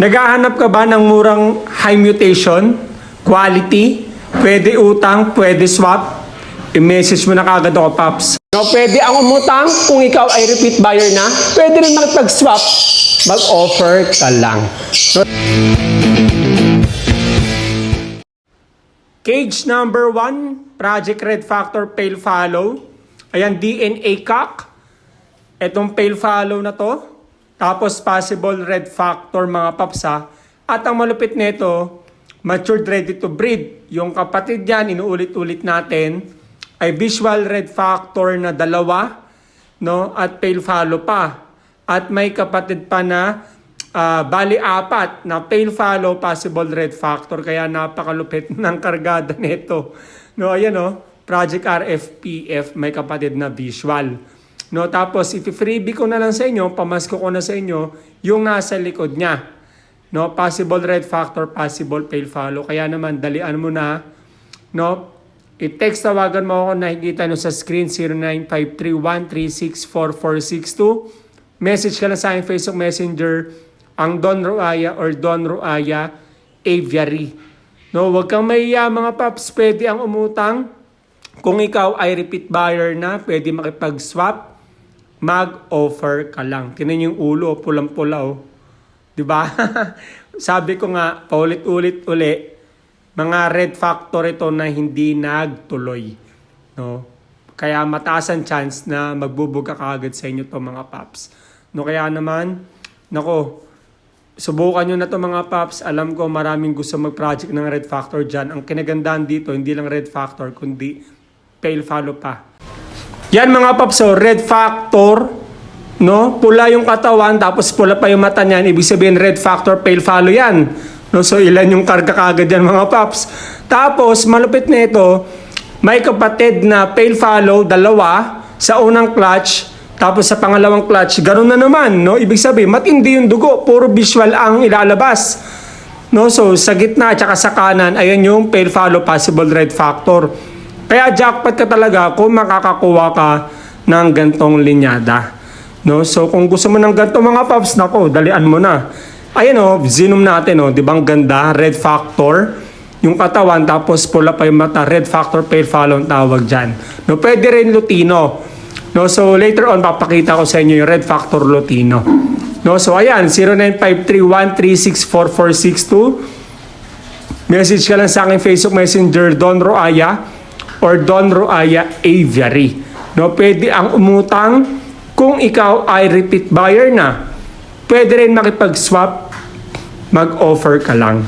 Naghahanap ka ba ng murang high mutation, quality, pwede utang, pwede swap? I-message mo na kagad ako, Paps. No, pwede ang umutang kung ikaw ay repeat buyer na. Pwede rin makipag-swap. Mag-offer ka lang. No? Cage number 1, Project Red Factor Pale Follow. Ayan, DNA cock. Itong pale follow na to. Tapos possible red factor mga paps ha. At ang malupit nito, matured ready to breed. Yung kapatid yan, inuulit-ulit natin, ay visual red factor na dalawa, no? At pale follow pa. At may kapatid pa na ah, bali apat na pale follow possible red factor kaya napakalupit ng kargada nito. No, ayan no, Project RFPF may kapatid na visual. No, tapos i-freebie ko na lang sa inyo, pamasko ko na sa inyo yung nasa likod niya. No, possible red factor, possible pale follow. Kaya naman dalian mo na. No, i-text tawagan mo ako nakikita nyo sa screen 0953136442. Message ka lang sa aking Facebook Messenger ang Don Ruaya or Don Ruaya Aviary. No, wag kang mahiya mga paps, pwede ang umutang. Kung ikaw ay repeat buyer na, pwede makipag-swap, mag-offer ka lang. Tinan yung ulo, pulang-pula oh. 'Di ba? Sabi ko nga, paulit-ulit uli, mga red factor ito na hindi nagtuloy. No? Kaya mataas ang chance na magbubuga kaagad sa inyo to mga paps. No kaya naman, nako, subukan nyo na to mga paps. Alam ko maraming gusto mag-project ng red factor dyan. Ang kinagandahan dito, hindi lang red factor, kundi pale follow pa. Yan mga paps, so red factor, no? Pula yung katawan, tapos pula pa yung mata niyan. Ibig sabihin red factor, pale follow yan. No? So ilan yung karga kagad yan mga paps. Tapos, malupit na ito, may kapatid na pale follow, dalawa, sa unang clutch, tapos sa pangalawang clutch, ganun na naman, no? Ibig sabihin, matindi yung dugo, puro visual ang ilalabas. No, so sa gitna at sa kanan, ayan yung pale follow possible red factor. Kaya jackpot ka talaga kung makakakuha ka ng gantong linyada. No, so kung gusto mo ng gantong mga paps, nako, dalian mo na. Ayan o, zoom natin o, di ba ang ganda, red factor. Yung katawan, tapos pula pa yung mata, red factor pale follow ang tawag dyan. No, pwede rin Lutino. No, so later on papakita ko sa inyo yung Red Factor Lutino. No, so ayan 0953134462. Message ka lang sa aking Facebook Messenger Don Roaya or Don Roaya Aviary. No, pwede ang umutang kung ikaw ay repeat buyer na. Pwede rin makipag-swap, mag-offer ka lang.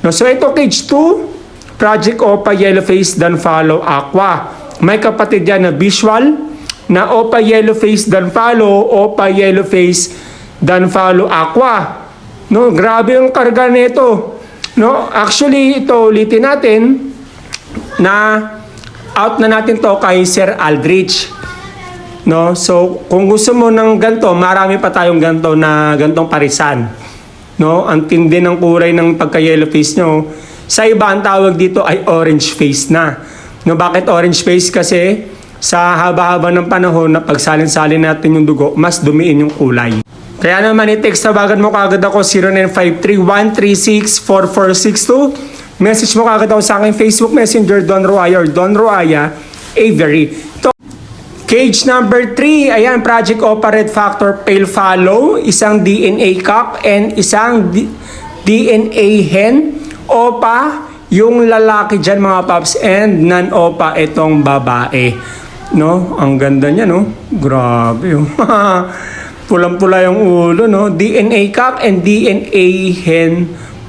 No, so ito cage 2, Project Opa Yellowface Dan Follow Aqua. May kapatid yan na visual na Opa Yellowface Dan Follow, Opa Yellowface Dan Follow Aqua. No, grabe yung karga nito. No, actually ito ulitin natin na out na natin to kay Sir Aldrich. No? So, kung gusto mo ng ganto, marami pa tayong ganto na gantong parisan. No? Ang tindi ng kulay ng pagka-yellow face nyo. Sa iba, ang tawag dito ay orange face na. No, bakit orange face? Kasi sa haba-haba ng panahon na pagsalin-salin natin yung dugo, mas dumiin yung kulay. Kaya naman i-text tawagan mo kagad ako 0953-136-4462. Message mo kagad ako sa aking Facebook Messenger Don Roaya or Don Roaya Avery. Ito, Cage number 3, ayan, Project Opa Red Factor Pale Follow, isang DNA cock and isang D- DNA hen. Opa, yung lalaki dyan mga paps and non-opa itong babae. No? Ang ganda niya, no? Grabe, oh. Pulang-pula yung ulo, no? DNA cock and DNA hen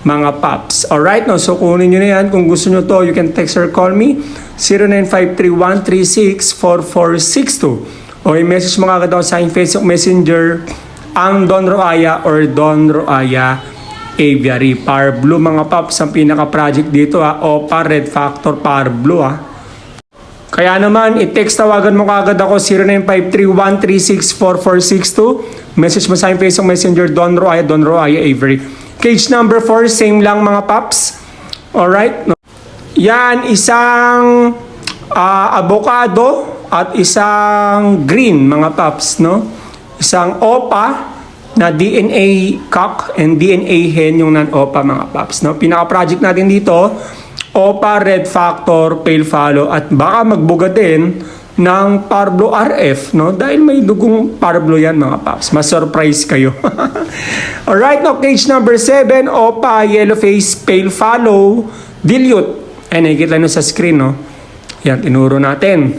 mga paps. Alright, no? So, kunin nyo na yan. Kung gusto nyo to, you can text or call me 0953-136-4462 o i-message mo kagad ako sa aking Facebook Messenger ang Don Roaya or Don Roaya Aviary. Power Blue mga paps ang pinaka-project dito ha. Opa Red Factor Power Blue ha. Kaya naman, i-text tawagan mo kagad ako 0953-136-4462. Message mo sa aking Facebook Messenger Don Roaya, Don Roaya Avery. Cage number 4, same lang mga paps. Alright? Yan, isang ah, avocado at isang green mga paps, no? Isang opa na DNA cock and DNA hen yung non-OPA mga paps. No? Pinaka-project natin dito, OPA, Red Factor, Pale Follow at baka magbuga din ng Parblo RF no? Dahil may dugong Parblo yan mga paps. Ma-surprise kayo. Alright no cage number 7 Opa Yellow Face Pale Follow Dilute. Ay nakikita nyo sa screen no? Yan tinuro natin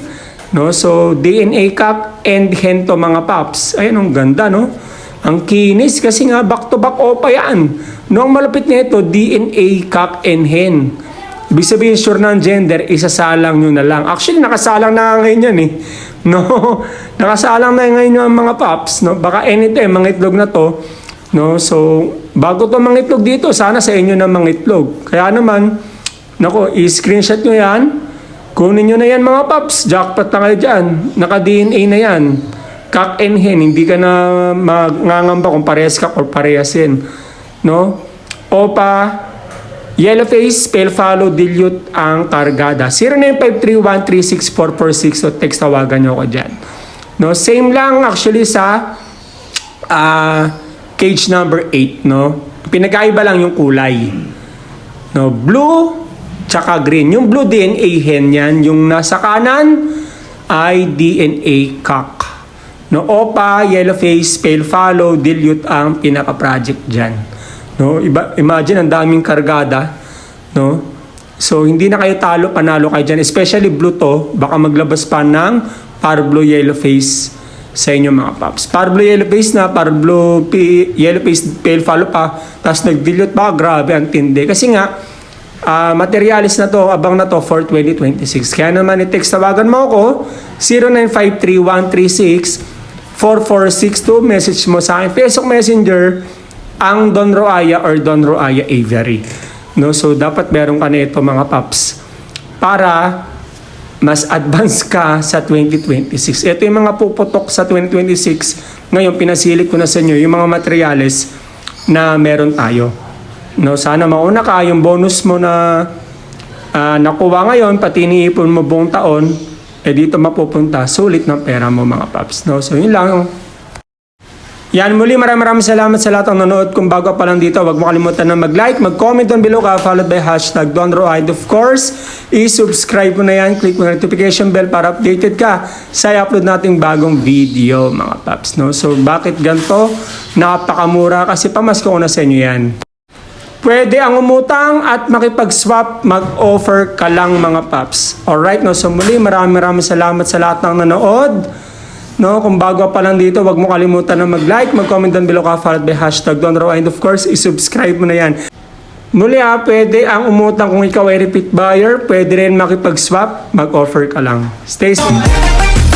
no? So DNA cup and hento mga paps. Ayun ang ganda no? Ang kinis kasi nga back to back Opa yan. No ang malapit nito DNA cup and hen Ibig sabihin, sure ng gender, isasalang nyo na lang. Actually, nakasalang na nga ngayon yan eh. No? nakasalang na ngayon yung mga paps. No? Baka anytime, mga itlog na to. No? So, bago to mga itlog dito, sana sa inyo na mga itlog. Kaya naman, nako, i-screenshot nyo yan. Kunin nyo na yan mga paps. Jackpot na kayo dyan. Naka-DNA na yan. Cock and hen. Hindi ka na magngangamba kung parehas ka or parehas yan. No? Opa, Yellow face, pale follow, dilute ang kargada. 0953136446 so text tawagan nyo ako dyan. No, same lang actually sa ah, cage number 8, no? Pinagkaiba lang yung kulay. No, blue tsaka green. Yung blue DNA hen yan, yung nasa kanan ay DNA cock. No, OPA, yellow face, pale follow, dilute ang pinaka-project dyan. No, iba, imagine ang daming kargada, no? So hindi na kayo talo, panalo kayo dyan. Especially blue to, baka maglabas pa ng parblo yellow face sa inyo mga paps. Parblo yellow face na, parblo yellow face pale follow pa, tapos nag-dilute pa, grabe ang tindi. Kasi nga, ah materialis na to, abang na to for 2026. Kaya naman i-text tawagan mo ako 0953-136-4462. Message mo sa akin, Facebook Messenger, ang Don Roaya or Don Roaya Avery. No, so dapat meron ka na ito mga paps para mas advance ka sa 2026. Ito yung mga puputok sa 2026. Ngayon, pinasilik ko na sa inyo yung mga materyales na meron tayo. No, sana mauna ka yung bonus mo na ah, nakuha ngayon, pati iniipon mo buong taon, eh dito mapupunta, sulit ng pera mo mga paps. No? So yun lang. Yan, muli maraming maraming salamat sa lahat ng nanonood. Kung bago pa lang dito, huwag mo kalimutan na mag-like, mag-comment down below ka, followed by hashtag DonRoide. Of course, i-subscribe mo na yan, click mo na notification bell para updated ka sa i-upload nating bagong video, mga paps. No? So, bakit ganito? Napakamura kasi pamasko ko na sa inyo yan. Pwede ang umutang at makipag-swap, mag-offer ka lang mga paps. Alright, no? So muli, maraming maraming salamat sa lahat ng nanood. No, kung bago pa lang dito, wag mo kalimutan na mag-like, mag-comment down below ka, followed by hashtag Donro, and of course, i-subscribe mo na yan. Muli ha, pwede ang umutang kung ikaw ay repeat buyer, pwede rin makipag-swap, mag-offer ka lang. Stay safe.